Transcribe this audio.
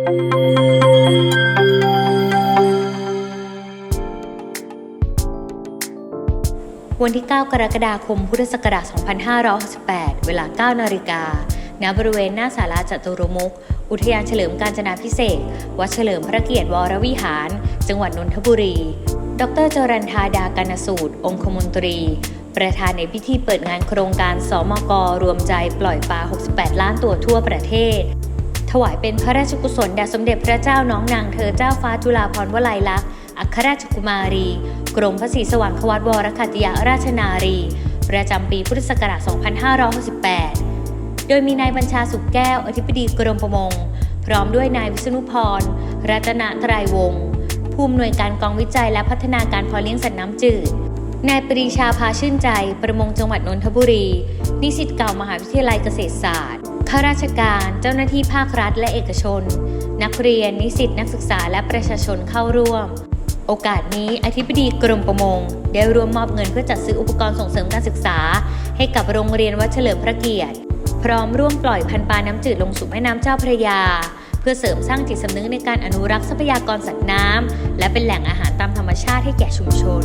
วันที่ 9 กรกฎาคม พุทธศักราช 2568 เวลา 9 นาฬิกา ณ บริเวณหน้าศาลาจตุรมุขอุทยานเฉลิมกาญจนาพิเศษ วัดเฉลิมพระเกียรติวรวิหาร จังหวัดนนทบุรี ดรจรันทาดากานสูตร องคมนตรี ประธานในพิธีเปิดงานโครงการสมกรวมใจปล่อยปลา 68 ล้านตัวทั่วประเทศ ถวายเป็นพระราชกุศลแด่สมเด็จพระเจ้าน้องนางเธอเจ้าฟ้าจุฬาภรณ์วลัยลักษณ์อัครราชกุมารี กรมพระศรีสว่างควัตวรคัตยราชนารี ประจำปีพุทธศักราช 2568 โดยมีนายบัญชาสุขแก้ว อธิบดีกรมประมง พร้อมด้วยนายวิษณุพร รัตนตรายวงศ์ผู้อำนวยการกองวิจัยและพัฒนาการเพอเลี้ยงสัตว์น้ำจืด นายปรีชาพาชื่นใจ ประมงจังหวัดนนทบุรี นิสิตเก่ามหาวิทยาลัยเกษตรศาสตร์ ข้าราชการเจ้าหน้าที่ภาครัฐและเอกชน นักเรียน นิสิตนักศึกษาและประชาชนเข้าร่วม โอกาสนี้อธิบดีกรมประมง ได้ร่วมมอบเงินเพื่อจัดซื้ออุปกรณ์ส่งเสริมการศึกษา ให้กับโรงเรียนวัดเฉลิมพระเกียรติ พร้อมร่วมปล่อยพันธุ์ปลาน้ำจืดลงสู่แม่น้ำเจ้าพระยา เพื่อเสริมสร้างจิตสำนึกในการอนุรักษ์ทรัพยากรสัตว์น้ำและเป็นแหล่งอาหารตามธรรมชาติให้แก่ชุมชน